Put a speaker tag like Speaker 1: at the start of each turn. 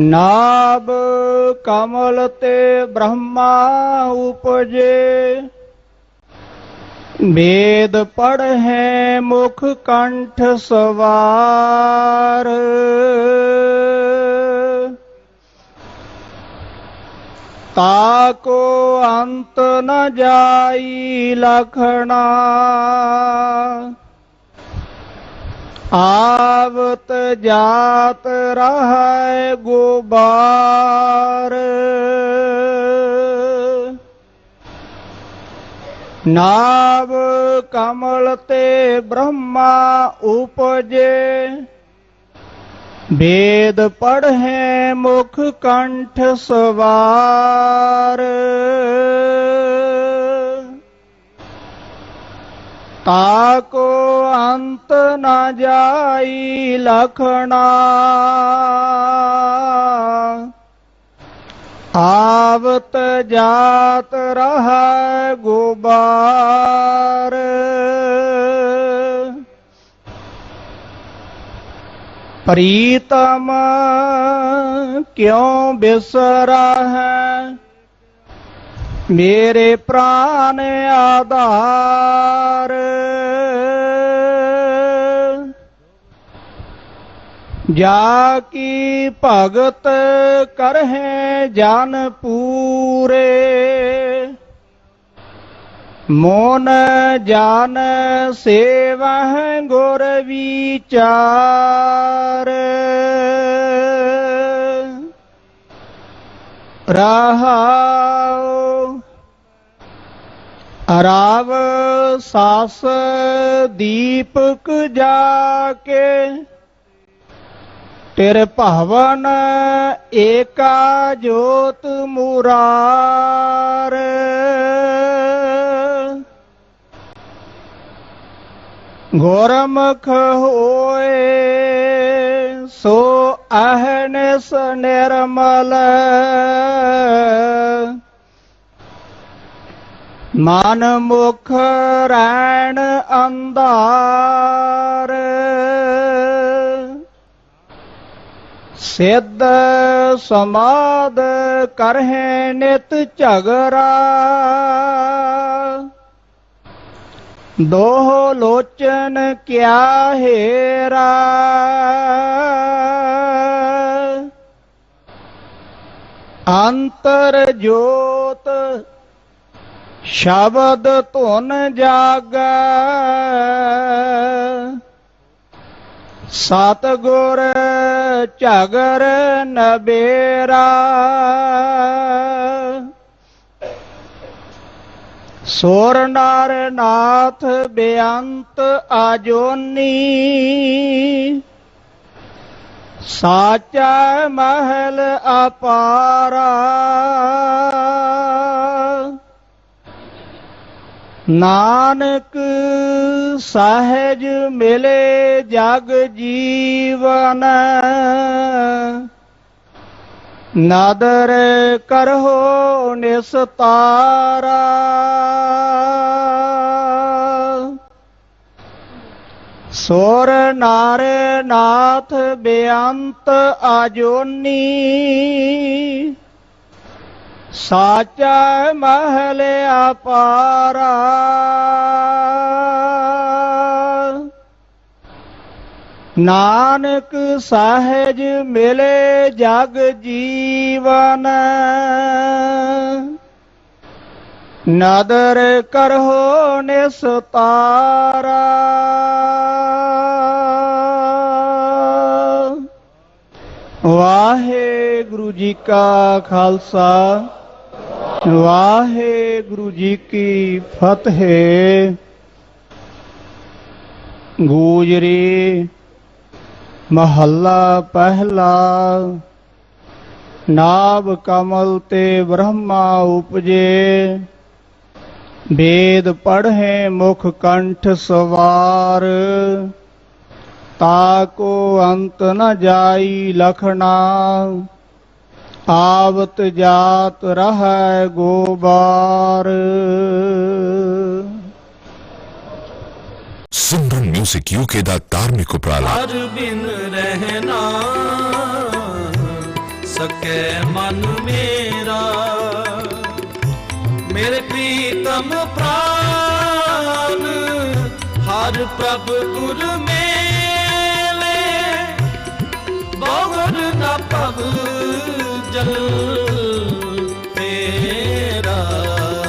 Speaker 1: ਨਾਭ ਕਮਲ ਤੇ ਬ੍ਰਹਮਾ ਉਪਜੇ। ਵੇਦ ਪੜ੍ਹੈ ਮੁਖ ਕੰਠ ਸਵਾਰ। ਤਾ ਕੋ ਅੰਤ ਨ ਜਾਈ ਲਖਣਾ। ਆਵਤ ਜਾਤ ਰਹੈ ਗੁਬਾਰ। ਨਾਵ ਕਮਲ ਤੇ ਬ੍ਰਹਮਾ ਉਪਜੇ। ਵੇਦ ਪੜ੍ਹੈ ਮੁਖ ਕੰਠ ਸਵਾਰ। ਤਾਕੋ ਅੰਤ ਨ ਜਾਈ ਲਖਣਾ। ਆਵਤ ਜਾਤ ਰਹੈ ਗੁਬਾਰ। ਪ੍ਰੀਤਮ ਕਿਉ ਬਿਸਰਾ ਹੈ ਮੇਰੇ ਪ੍ਰਾਨ ਆਧਾਰ। ਜਾ ਕੀ ਭਗਤ ਕਰਹਿ ਜਨ ਪੂਰੇ? ਮੋਨ ਜਾਨ ਸੇਵਹਿ ਗੁਰ ਵਿਚਾਰ। ਰਹਾਉ ਰਾਵ ਸਾਸ ਦੀਪਕ ਜਾ ਕੇ ਤੇਰੇ ਭਵਨ ਏਕਾ ਜੋਤ ਮੁਰਾਰ। ਗੁਰਮੁਖ ਹੋਏ ਸੋ ਅਹਨਸ ਨਿਰਮਲ। ਮਨ ਮੁਖ ਰੈਣ ਅੰਧਾਰ। ਸਿੱਧ ਸਮਾਦ ਕਰਹਿ ਨਿਤ ਝਗਰਾ। ਦੋਹ ਲੋਚਨ ਕਿਆ ਹੇਰਾ। ਅੰਤਰ ਜੋਤ ਸ਼ਬਦ ਧੁਨ ਜਾਗੈ। ਸਤਗੁਰ ਝਗਰ ਨਬੇਰਾ ਸੋਰ ਨਾਰ ਨਾਥ ਬੇਅੰਤ ਆਜੋਨੀ। ਸਾਚਾ ਮਹਿਲ ਅਪਾਰਾ। ਨਾਨਕ ਸਹਿਜ ਮਿਲੇ ਜਗ ਜੀਵਨ। ਨਾਦਰ ਕਰਹੁ ਨਿਸਤਾਰਾ। ਸੋਰ ਨਾਰ ਨਾਥ ਬੇਅੰਤ ਆਜੋਨੀ ਸਾਚਾ ਮਹਲ ਅਪਾਰਾ। ਨਾਨਕ ਸਹਿਜ ਮਿਲੇ ਜਗ ਜੀਵਨ। ਨਦਰ ਕਰਹੁ ਨਿਸਤਾਰਾ। ਵਾਹਿਗੁਰੂ ਜੀ ਕਾ ਖਾਲਸਾ। ਵਾਹਿਗੁਰੂ ਜੀ ਕੀ ਫਤਿਹ। ਗੂਜਰੀ ਮਹੱਲਾ ਪਹਿਲਾ। ਨਾਭ ਕਮਲ ਤੇ ਬ੍ਰਹਮਾ ਉਪਜੇ। ਵੇਦ ਪੜ੍ਹੇ ਮੁਖ ਕੰਠ ਸਵਾਰ। ਤਾਕੋ ਅੰਤ ਨ ਜਾਈ ਲਖਣਾ। ਆਵਤ ਜਾਤ ਰਹੈ ਗੋਬਾਰ।
Speaker 2: ਸਿਮਰਨ ਮਿਊਜ਼ਿਕ ਯੂਕੇ ਦਾ ਧਾਰਮਿਕ ਉਪਰਾਲਾ।
Speaker 3: ਹਰ ਬਿਨ ਰਹਿਣਾ ਸਕੇ ਮਨ ਮੇਰਾ। ਮੇਰੇ ਪ੍ਰੀਤਮ ਪ੍ਰਾਨ ਹਰ ਪ੍ਰਭ ਗੁਰ ਮੇਲੇ। ਬਹੁਤ ਨਾ ਪਵ जल